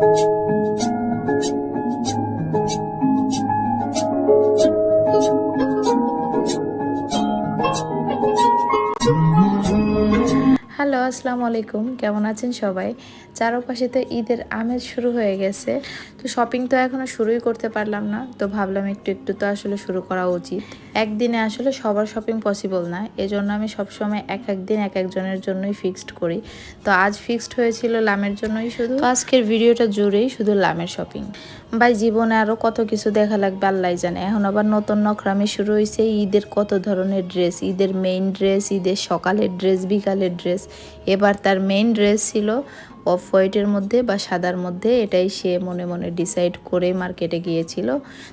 Thank you. Hello, আসসালামু আলাইকুম। কেমন আছেন সবাই? চারপাশে তো ঈদের আমেজ শুরু হয়ে গেছে। তো শপিং তো এখনও শুরুই করতে পারলাম না। তো ভাবলাম একটু একটু তো আসলে শুরু করা উচিত। একদিনে আসলে সবার শপিং পসিবল না। এজন্য আমি সবসময় এক এক দিন, এক একজনের জন্যই ফিক্সড করি। তো আজ ফিক্সড হয়েছিল লামের জন্যই শুধু। আজকের ভিডিওটা জুড়েই শুধু লামের শপিং ভাই, জীবনে আরও কত কিছু দেখা লাগবে আল্লাহ জানে। এখন আবার নতুন নখরামি শুরু হয়েছে ঈদের কত ধরনের ড্রেস ঈদের মেইন ড্রেস ঈদের সকালের ড্রেস বিকালের ড্রেস এবার তার মেইন ড্রেস ছিল অফ হোয়াইটের মধ্যে বা সাদার মধ্যে, এটাই সে মনে মনে ডিসাইড করে মার্কেটে গিয়েছিল।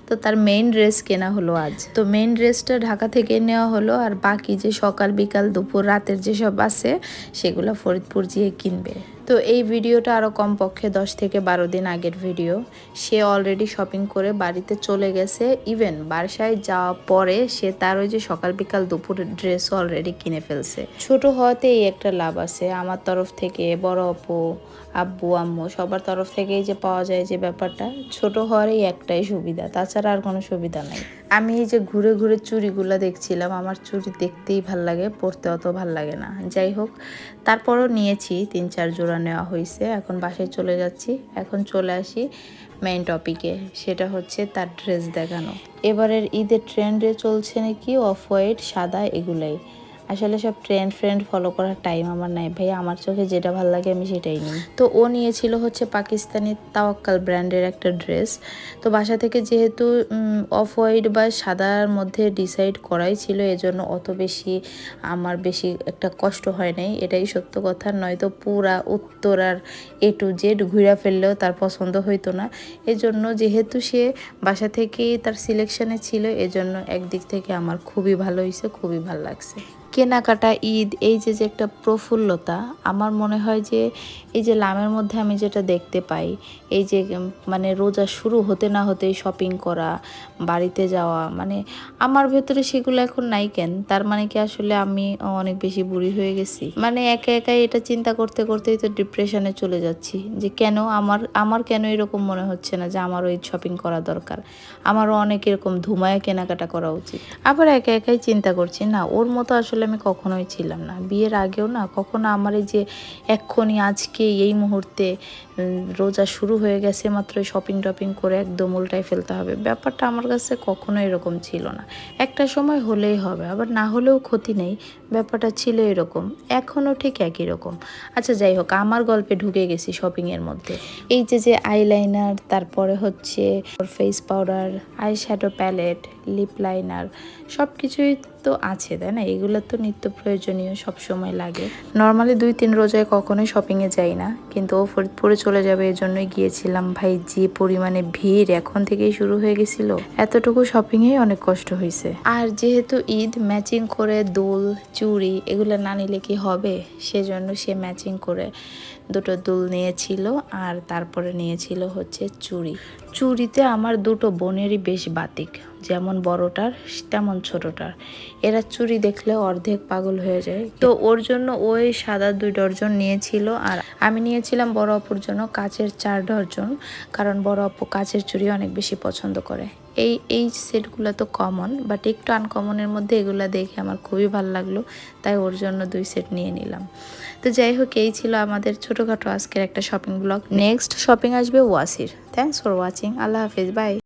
তো তার মেইন ড্রেস কেনা হলো আজ। তো মেইন ড্রেসটা ঢাকা থেকে নেওয়া হলো আর বাকি যে সকাল বিকাল দুপুর রাতের যেসব আছে, সেগুলো ফরিদপুর গিয়ে কিনবে। তো এই ভিডিওটা আরও কমপক্ষে দশ থেকে বারো দিন আগের ভিডিও। সে অলরেডি শপিং করে বাড়িতে চলে গেছে। ইভেন বাসায় যাওয়া পরে সে তার ওই যে সকাল বিকাল দুপুরের ড্রেস অলরেডি কিনে ফেলছে। ছোট হওয়াতে এই একটা লাভ আছে। আমার তরফ থেকে, বড় অপু আব্বু, আম্মু সবার তরফ থেকেই যে পাওয়া যায় যে ব্যাপারটা, ছোট হওয়ারই একটাই সুবিধা। তাছাড়া আর কোনো সুবিধা নাই। আমি এই যে ঘুরে ঘুরে চুড়িগুলো দেখছিলাম, আমার চুরি দেখতেই ভালো লাগে, পরতে অত ভালো লাগে না। যাই হোক, তারপরও নিয়েছি তিন চার জোড়া নেওয়া হয়েছে। এখন বাসায় চলে যাচ্ছি। এখন চলে আসি মেইন টপিকে সেটা হচ্ছে তার ড্রেস দেখানো। এবারের ঈদের ট্রেন্ডে চলছে নাকি অফ হোয়াইট সাদা, এগুলাই? আসলে সব ট্রেন্ড ফ্রেন্ড ফলো করার টাইম আমার নাই। ভাই আমার চোখে যেটা ভালো লাগে আমি সেটাই নিই। তো ও নিয়েছিল হচ্ছে পাকিস্তানি তাওয়াক্কাল ব্র্যান্ডের একটা ড্রেস তো বাসা থেকে যেহেতু অফ হোয়াইট বা সাদার মধ্যে ডিসাইড করাই ছিল, এজন্য অত বেশি আমার বেশি একটা কষ্ট হয় নাই। এটাই সত্য কথা, নয়তো পুরা উত্তরার এ টু জেড ঘুরা ফেললেও তার পছন্দ হইতো না। এজন্য যেহেতু সে বাসা থেকেই তার সিলেকশনে ছিল, এজন্য একদিক থেকে আমার খুবই ভালো হয়েছে খুবই ভালো লাগছে। কেনাকাটা, ঈদ, এই যে যে একটা প্রফুল্লতা, আমার মনে হয় যে, এই যে লামের মধ্যে আমি যেটা দেখতে পাই, এই যে মানে রোজা শুরু হতে না হতেই শপিং করা, বাড়িতে যাওয়া মানে আমার ভেতরে সেগুলো এখন নাই কেন? তার মানে কি আসলে আমি অনেক বেশি বুড়ি হয়ে গেছি? মানে একা একাই এটা চিন্তা করতে করতেই তো ডিপ্রেশনে চলে যাচ্ছি, যে কেন আমার আমার কেন এরকম মনে হচ্ছে না যে আমারও এই শপিং করা দরকার? আমারও অনেক এরকম ধুমায় কেনাকাটা করা উচিত। আবার একা একাই চিন্তা করছি, না, ওর মতো আসলে আমি কখনোই ছিলাম না। বিয়ের আগেও না, কখনো আমার এই যে এক্ষুনি আজকে এই মুহূর্তে রোজা শুরু হয়ে গেছে মাত্র শপিং টপিং করে একদম উল্টায় ফেলতে হবে। ব্যাপারটা আমার কাছে কখনো এরকম ছিল না। একটা সময় হলেই হবে, আবার না হলেও ক্ষতি নেই, ব্যাপারটা ছিল এরকম, এখনও ঠিক একই রকম। আচ্ছা যাই হোক, আমার গল্পে ঢুকে গেছি শপিংয়ের মধ্যে। এই যে যে আইলাইনার তারপরে হচ্ছে face powder eye shadow palette lip liner সব কিছুই তো আছে, তাই না? এগুলো তো নিত্য প্রয়োজনীয়, সব সময় লাগে। নর্মালি দুই তিন রোজায় কখনোই শপিংয়ে যাই না, কিন্তু ও ফরিদপুরে চলে যাবে এই জন্যই গিয়েছিলাম। ভাই, যে পরিমাণে ভিড় এখন থেকেই শুরু হয়ে গেছিল, এতটুকু শপিংয়ে অনেক কষ্ট হয়েছে। আর যেহেতু ঈদ ম্যাচিং করে দোল, চুড়ি এগুলো না নিলে কি হবে? সেজন্য সে ম্যাচিং করে দুটো দুল নিয়েছিল, আর তারপরে নিয়েছিল হচ্ছে চুড়ি। চুড়িতে আমার দুটো বোনেরই বেশ বাতিক, যেমন বড়টার, তেমন ছোটটার। এরা চুড়ি দেখলে অর্ধেক পাগল হয়ে যায়। তো ওর জন্য ওই সাদা দুই ডর্জন নিয়েছিল, আর আমি নিয়েছিলাম বড় অপুর জন্য কাচের চার ডর্জন, কারণ বড় অপু কাচের চুড়ি অনেক বেশি পছন্দ করে। এই এই সেটগুলো তো কমন বাট একটু আনকমনের মধ্যে এগুলো দেখে আমার খুবই ভালো লাগল, তাই ওর জন্য দুই সেট নিয়ে নিলাম। তো যাই হোক, এই ছিল আমাদের ছোটোখাটো আজকের একটা শপিং ব্লগ নেক্সট শপিং আসবে ওয়াসির। থ্যাংকস ফর ওয়াচিং আল্লাহ হাফিজ। বাই